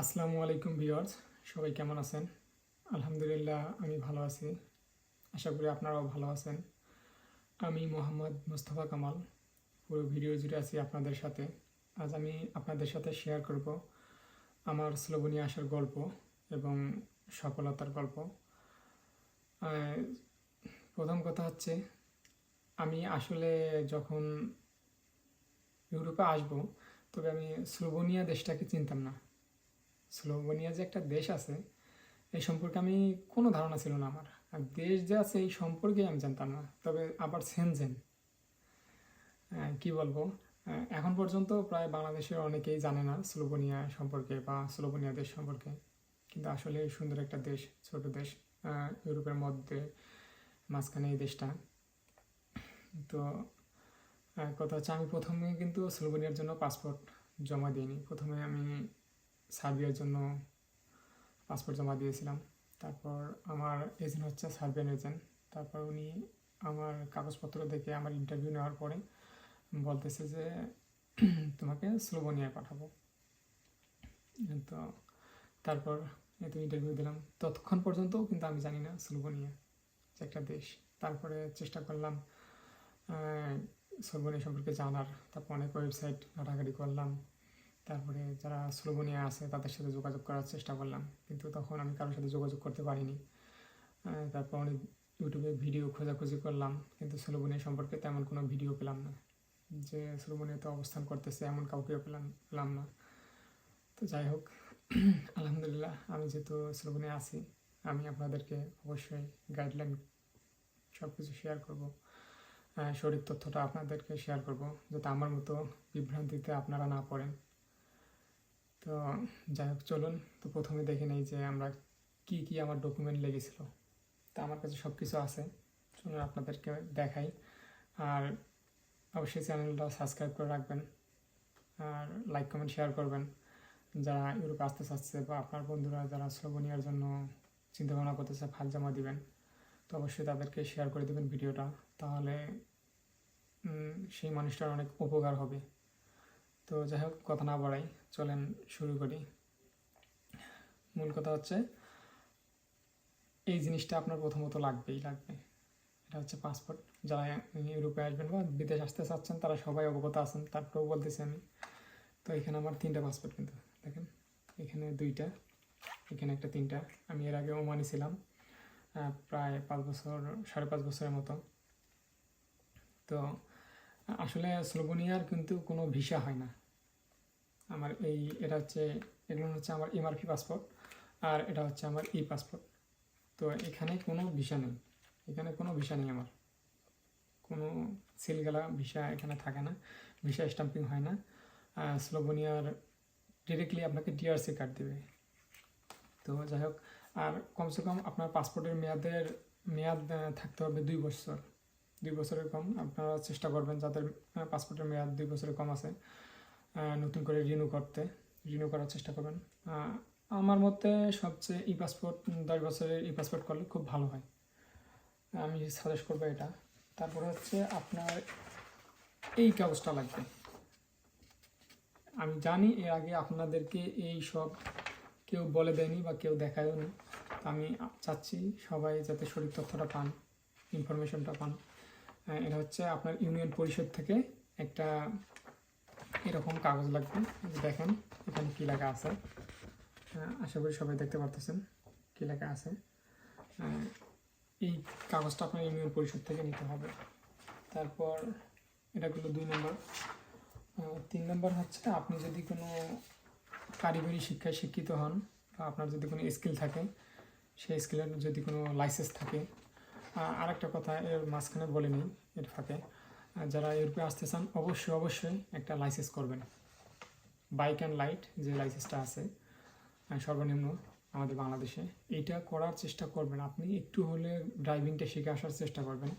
আসসালামু আলাইকুম ভিউয়ার্স, সবাই কেমন আছেন? আলহামদুলিল্লাহ, আমি ভালো আছি। আশা করি আপনারাও ভালো আছেন। আমি মোহাম্মদ মুস্তফা কামাল। পুরো ভিডিও জুড়ে আছি আপনাদের সাথে। আজ আমি আপনাদের সাথে শেয়ার করব আমার স্লোভেনিয়া আসার গল্প এবং সফলতার গল্প। প্রথম কথা হচ্ছে, আমি আসলে যখন ইউরোপে আসব, তবে আমি স্লোভেনিয়া দেশটাকে চিনতাম না। স্লোভেনিয়া যে একটা দেশ আছে, এই সম্পর্কে আমি কোনো ধারণা ছিল না আমার। আর দেশ যে আছে এই সম্পর্কে আমি জানতাম না, তবে আবার সেনজেন কি বলব? এখন পর্যন্ত প্রায় বাংলাদেশের অনেকেই জানে না স্লোভেনিয়া সম্পর্কে বা স্লোভেনিয়া দেশ সম্পর্কে। কিন্তু আসলে সুন্দর একটা দেশ, ছোট দেশ ইউরোপের মধ্যে মাঝখানে এই দেশটা। তো কথা হচ্ছে আমি প্রথমে কিন্তু স্লোভেনিয়ার জন্য পাসপোর্ট জমা দিইনি। প্রথমে আমি সার্বিয়ার জন্য পাসপোর্ট জমা দিয়েছিলাম। তারপর আমার এজেন্ট হচ্ছে সার্বিয়ান এজেন্ট তারপর উনি আমার কাগজপত্র দেখে আমার ইন্টারভিউ নেওয়ার পরে বলতেছে যে, তোমাকে স্লোভেনিয়ায় পাঠাবো। তো তারপর এই তো ইন্টারভিউ দিলাম। ততক্ষণ পর্যন্তও কিন্তু আমি জানি না স্লোভেনিয়া যে একটা দেশ। তারপরে চেষ্টা করলাম স্লোভেনিয়া সম্পর্কে জানার। তারপর অনেক ওয়েবসাইট ঘাটাঘাটি করলাম। তারপরে যারা স্লোভেনিয়া আছে তাদের সাথে যোগাযোগ করার চেষ্টা করলাম। কিন্তু তখন আমি কারোর সাথে যোগাযোগ করতে পারিনি। তারপর অনেক ইউটিউবে ভিডিও খোঁজাখুঁজি করলাম, কিন্তু স্লোভেনিয়া সম্পর্কে তেমন কোনো ভিডিও পেলাম না। যে স্লোভেনিয়াতে অবস্থান করতেছে এমন কাউকেও পেলাম পেলাম না। তো যাই হোক, আলহামদুলিল্লাহ আমি যেহেতু স্লোভেনিয়া আছি, আমি আপনাদেরকে অবশ্যই গাইডলাইন সব কিছু শেয়ার করব সঠিক তথ্যটা আপনাদেরকে শেয়ার করব, যাতে আমার মতো বিভ্রান্তিতে আপনারা না পড়েন। তো যাই হোক, চলুন তো প্রথমে দেখে নেই যে আমরা কি কি আমার ডকুমেন্ট লেগেছিল। তা আমার কাছে সব কিছু আছে। চলুন আপনাদেরকে দেখাই। আর অবশ্যই চ্যানেলটা সাবস্ক্রাইব করে রাখবেন। আর লাইক কমেন্ট শেয়ার করবেন। যারা ইউরোপে আসতে চাচ্ছে বা আপনার বন্ধুরা যারা স্লোভেনিয়ার জন্য চিন্তাভাবনা করতেছে ফাইল জমা দিবেন, তো অবশ্যই তাদেরকে শেয়ার করে দেবেন ভিডিওটা। তাহলে সেই মানুষটার অনেক উপকার হবে। তো যাই হোক, কথা না বাড়াই, চলেন শুরু করি। মূল কথা হচ্ছে, এই জিনিসটা আপনার প্রথমত লাগবেই, লাগবে। এটা হচ্ছে পাসপোর্ট যারা ইউরোপে আসবেন বা বিদেশ আসতে চাচ্ছেন, তারা সবাই অবগত আছেন, তারপরেও বলতেছি আমি। তো এখানে আমার তিনটা পাসপোর্ট কিন্তু, দেখেন, এখানে দুইটা, এখানে একটা তিনটা। আমি এর আগে ওমানি ছিলাম প্রায় পাঁচ বছর, সাড়ে পাঁচ বছরের মতো। তো আসলে স্লোভেনিয়ার কিন্তু কোনো ভিসা হয় না। আমার এই এটা হচ্ছে, এগুলো হচ্ছে আমার এমআরপি পাসপোর্ট আর এটা হচ্ছে আমার ই পাসপোর্ট। তো এখানে কোনো ভিসা নেই, এখানে কোনো ভিসা নেই আমার। কোনো সিলগালা ভিসা এখানে থাকে না, ভিসা স্টাম্পিং হয় না। স্লোভেনিয়ার ডিরেক্টলি আপনাকে ডিআরসি কার্ড দেবে। তো যাই হোক, আর কমসে কম আপনার পাসপোর্টের মেয়াদের, মেয়াদ থাকতে হবে দুই বছর। দুই বছরের কম। আপনারা চেষ্টা করবেন যাদের পাসপোর্টের মেয়াদ দুই বছরের কম আছে নতুন করে রিনিউ করতে, রিনিউ করার চেষ্টা করবেন। আমার মতে সবচেয়ে ই পাসপোর্ট দশ বছরের ই পাসপোর্ট করলে খুব ভালো হয়। আমি সাজেস্ট করব এটা। তারপরে হচ্ছে আপনার এই কাগজটা লাগবে। আমি জানি এর আগে আপনাদেরকে এই সব কেউ বলে দেয়নি বা কেউ দেখায়ও নি আমি চাচ্ছি সবাই যাতে সঠিক তথ্যটা পান ইনফরমেশনটা পান। এটা হচ্ছে আপনার ইউনিয়ন পরিষদ থেকে একটা এরকম কাগজ লাগবে। দেখেন, এখানে কী লেখা আছে? আশা করি সবাই দেখতে পারতেছেন কী লেখা আছে। এই কাগজটা আপনার ইউনিয়ন পরিষদ থেকে নিতে হবে। তারপর এটা হলো দুই নম্বর। তিন নম্বর হচ্ছে আপনি যদি কোনো কারিগরি শিক্ষায় শিক্ষিত হন বা আপনার যদি কোনো স্কিল থাকে, সেই স্কিলের যদি কোনো লাইসেন্স থাকে আরেকটা কথা, এর মাঝখানে বলে নিই এর ফাঁকে। যারা ইউরোপে আসতে চান, অবশ্যই অবশ্যই একটা লাইসেন্স করবেন। বাইক অ্যান্ড লাইট যে লাইসেন্সটা আছে সর্বনিম্ন আমাদের বাংলাদেশে। এইটা করার চেষ্টা করবেন আপনি, একটু হলে ড্রাইভিংটা শিখে আসার চেষ্টা করবেন।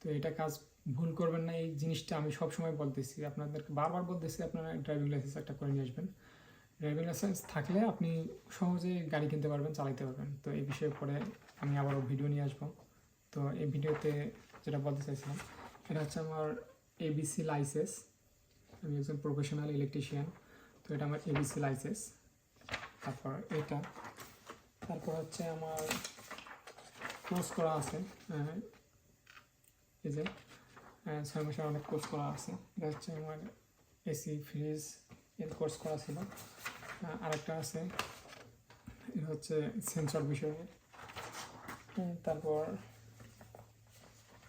তো এটা কাজ ভুল করবেন না, এই জিনিসটা আমি সব সময় বলতেছি। আপনাদেরকে বারবার বলতেছি, আপনারা ড্রাইভিং লাইসেন্স একটা করে নিয়ে আসবেন। ড্রাইভিং লাইসেন্স থাকলে আপনি সহজে গাড়ি কিনতে পারবেন, চালাইতে পারবেন। তো এই বিষয়ে পরে আমি আবারও ভিডিও নিয়ে আসব। তো এই ভিডিওতে যেটা বলতে চাইছিলাম এটা হচ্ছে আমার এবিসি লাইসেন্স আমি একজন প্রফেশনাল ইলেকট্রিশিয়ান তো এটা আমার এবিসি লাইসেন্স তারপর এটা তারপর হচ্ছে আমার কোর্স করা আছে। আহ, এই যে আহ, ছয় মাসের অনেক কোর্স করা আছে। এটা হচ্ছে আমার এসি ফ্রিজ এর কোর্স করা ছিল। আহ, আরেকটা আছে এটা হচ্ছে সেন্সর বিষয়ে তারপর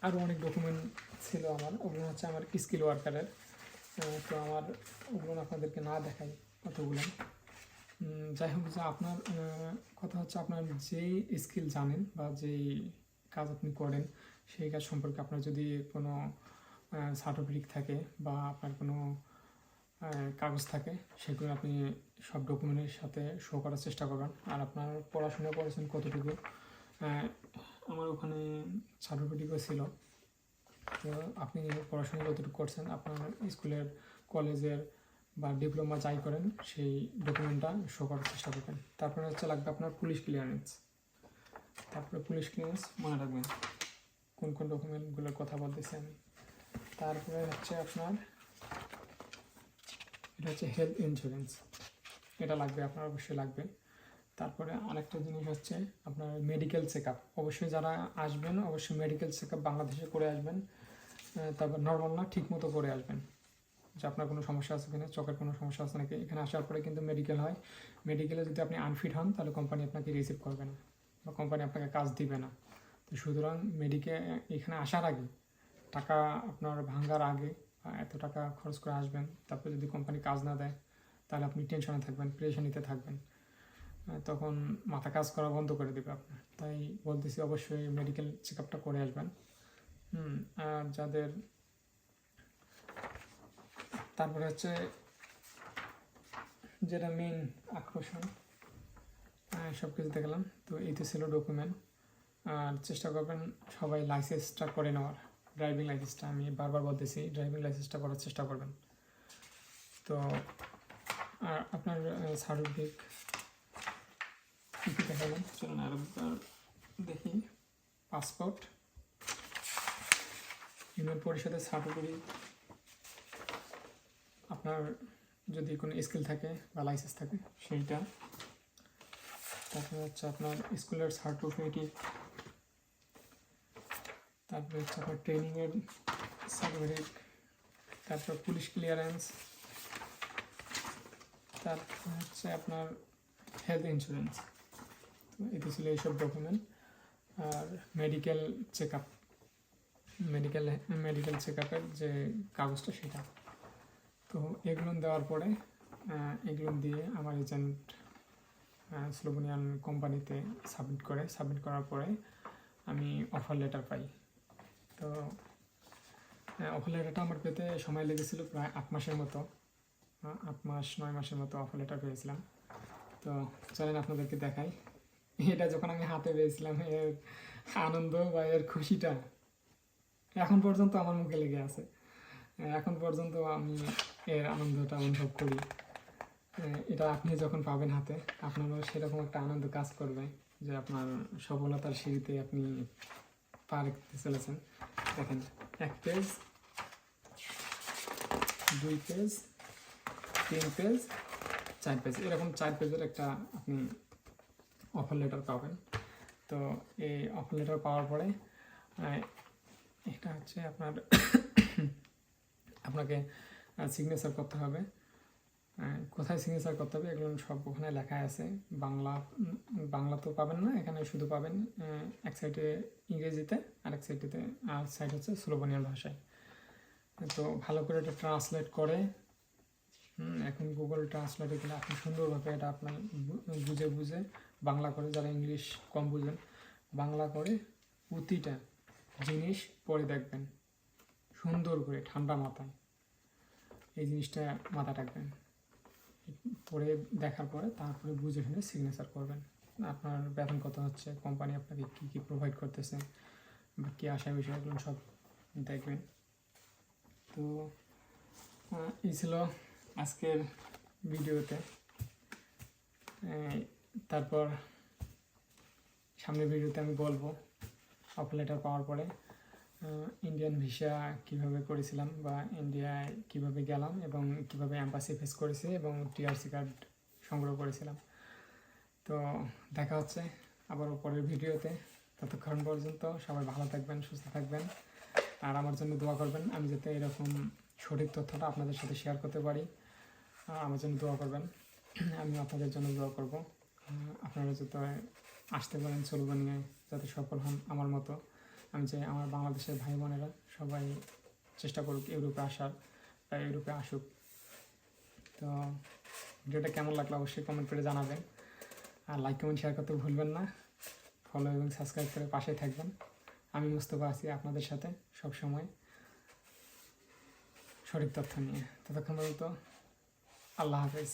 আরও অনেক ডকুমেন্ট ছিল আমার। ওগুলো হচ্ছে আমার স্কিল ওয়ার্কারের তো আমার ওগুলো আপনাদেরকে না দেখাই কতগুলো। যাই হোক, যে আপনার কথা হচ্ছে আপনার যেই স্কিল জানেন বা যেই কাজ আপনি করেন, সেই কাজ সম্পর্কে আপনার যদি কোনো সার্টিফিকেট থাকে বা আপনার কোনো কাগজ থাকে, সেগুলো আপনি সব ডকুমেন্টের সাথে শো করার চেষ্টা করবেন। আর আপনার পড়াশোনা করেছেন কতটুকু আমার ওখানে সার্টিফিকেটও ছিল। তো আপনি পড়াশোনা যতটুকু করছেন, আপনার স্কুলের কলেজের বা ডিপ্লোমা যাই করেন, সেই ডকুমেন্টটা শো করার চেষ্টা করবেন। তারপরে হচ্ছে লাগবে আপনার পুলিশ ক্লিয়ারেন্স তারপরে পুলিশ ক্লিয়ারেন্স মনে রাখবেন, কোন কোন ডকুমেন্টগুলোর কথা বলতেছি আমি তারপরে হচ্ছে আপনার, এটা হচ্ছে হেলথ ইন্স্যুরেন্স এটা লাগবে, আপনার অবশ্যই লাগবে। তারপরে আরেকটা জিনিস হচ্ছে আপনার মেডিকেল চেক আপ অবশ্যই যারা আসবেন, অবশ্যই মেডিকেল চেক আপ বাংলাদেশে করে আসবেন তারপর নর্মাল না ঠিক মতো করে আসবেন। যে আপনার কোনো সমস্যা আছে কিনা, চোখের কোনো সমস্যা আছে নাকি, এখানে আসার পরে কিন্তু মেডিকেল হয়। মেডিকেলে যদি আপনি আনফিট হন, তাহলে কোম্পানি আপনাকে রিসিভ করবে না বা কোম্পানি আপনাকে কাজ দিবে না। তো সুতরাং মেডিকে এখানে আসার আগে টাকা আপনার ভাঙার আগে এত টাকা খরচ করে আসবেন, তারপরে যদি কোম্পানি কাজ না দেয়, তাহলে আপনি টেনশনে থাকবেন প্রেশানিতে থাকবেন। তখন মাথা কাজ করা বন্ধ করে দেবে আপনার তাই বলতেছি অবশ্যই মেডিকেল চেক আপটা করে আসবেন। হুম, আর যাদের তারপরে হচ্ছে যেটা মেন আকর্ষণ সব কিছু দেখলাম, তো এই তো ছিল ডকুমেন্ট আর চেষ্টা করবেন সবাই লাইসেন্সটা করে নেওয়ার ড্রাইভিং লাইসেন্সটা আমি বারবার বলতেছি ড্রাইভিং লাইসেন্সটা করার চেষ্টা করবেন। তো, আর আপনার সার্টিফিকেট চলুন আর একবার দেখি পাসপোর্ট ইউনিয়ন পরিষদের সার্টিফিকেট আপনার যদি কোনো স্কিল থাকে বা লাইসেন্স থাকে সেইটা তারপরে হচ্ছে আপনার স্কুলের সার্টিফিকেট তারপরে হচ্ছে আপনার ট্রেনিংয়ের সার্টিফিকেট তারপর পুলিশ ক্লিয়ারেন্স তারপর হচ্ছে আপনার হেলথ ইন্স্যুরেন্স এতে ছিল এইসব ডকুমেন্ট আর medical check up medical medical check আপের যে কাগজটা সেটা। তো এগুলো দেওয়ার পরে এগুলো দিয়ে আমার এজেন্ট স্লোভেনিয়ান কোম্পানিতে সাবমিট করে। সাবমিট করার পরে আমি অফার লেটার পাই। তো অফার লেটারটা আমার পেতে সময় লেগেছিল প্রায় আট মাসের মতো। আট মাস, নয় মাসের মতো অফার লেটার পেয়েছিলাম। তো চলেন আপনাদেরকে দেখাই। এটা যখন আমি হাতে পেয়েছিলাম, এর আনন্দ বা এর খুশিটা এখন পর্যন্ত আমার মুখে লেগে আছে। এখন পর্যন্ত আমি এর আনন্দটা অনুভব করি। এটা আপনি যখন পাবেন হাতে, আপনারও সেরকম একটা আনন্দ কাজ করবে যে আপনার সফলতার সিঁড়িতে আপনি পা রাখতে চলেছেন। দেখেন, এক পেজ, দুই পেজ, তিন পেজ, চার পেজ। এরকম চার পেজের একটা আপনি অফার লেটার পাবেন। তো এই অফার লেটার পাওয়ার পরে এটা হচ্ছে আপনার, আপনাকে সিগনেচার করতে হবে। কোথায় সিগনেচার করতে হবে এগুলো সব ওখানে লেখা আছে। বাংলা বাংলা তো পাবেন না, এখানে শুধু পাবেন এক সাইডে ইংরেজিতে আর এক সাইডেতে আর সাইড হচ্ছে স্লোভেনিয়ান ভাষায়। তো ভালো করে এটা ট্রান্সলেট করে এখন গুগল ট্রান্সলেটে গেলে আপনি সুন্দরভাবে এটা আপনার বুঝে বুঝে বাংলা করে যারা ইংলিশ কম বুঝবেন, বাংলা করে প্রতিটা জিনিস পরে দেখবেন। সুন্দর করে, ঠান্ডা মাথায়। এই জিনিসটা মাথা রাখবেন। পরে দেখার পরে তারপরে বুঝে শুনে সিগনেচার করবেন। আপনার বেতন কত হচ্ছে কোম্পানি আপনাকে কী কী প্রোভাইড করতেছে, বা কী আশা বিষয়গুলো সব দেখবেন। তো এই ছিল আজকের ভিডিওতে তারপর সামনের ভিডিওতে আমি বলব অফার লেটার পাওয়ার পরে ইন্ডিয়ান ভিসা কীভাবে করেছিলাম বা ইন্ডিয়ায় কীভাবে গেলাম এবং কীভাবে অ্যাম্বাসি ফেস করেছি এবং টিআরসি কার্ড সংগ্রহ করেছিলাম। তো দেখা হচ্ছে আবারও পরের ভিডিওতে। ততক্ষণ পর্যন্ত সবাই ভালো থাকবেন, সুস্থ থাকবেন আর আমার জন্য দোয়া করবেন। আমি যাতে এরকম সঠিক তথ্যটা আপনাদের সাথে শেয়ার করতে পারি। আমার জন্য দোয়া করবেন। আমি আপনাদের জন্য দোয়া করব। আপনারা যাতে আসতে পারেন চলবেন যাতে সফল হন আমার মতো। আমি চাই আমার বাংলাদেশের ভাই বোনেরা সবাই চেষ্টা করুক ইউরোপে আসার, বা ইউরোপে আসুক। তো ভিডিওটা কেমন লাগল অবশ্যই কমেন্ট করে জানাবেন। আর লাইক কমেন্ট শেয়ার করতে ভুলবেন না। ফলো এবং সাবস্ক্রাইব করে পাশে থাকবেন। আমি মুস্তফা আছি আপনাদের সাথে সব সময় সঠিক তথ্য নিয়ে। ততক্ষণ পর্যন্ত আল্লাহ হাফেজ।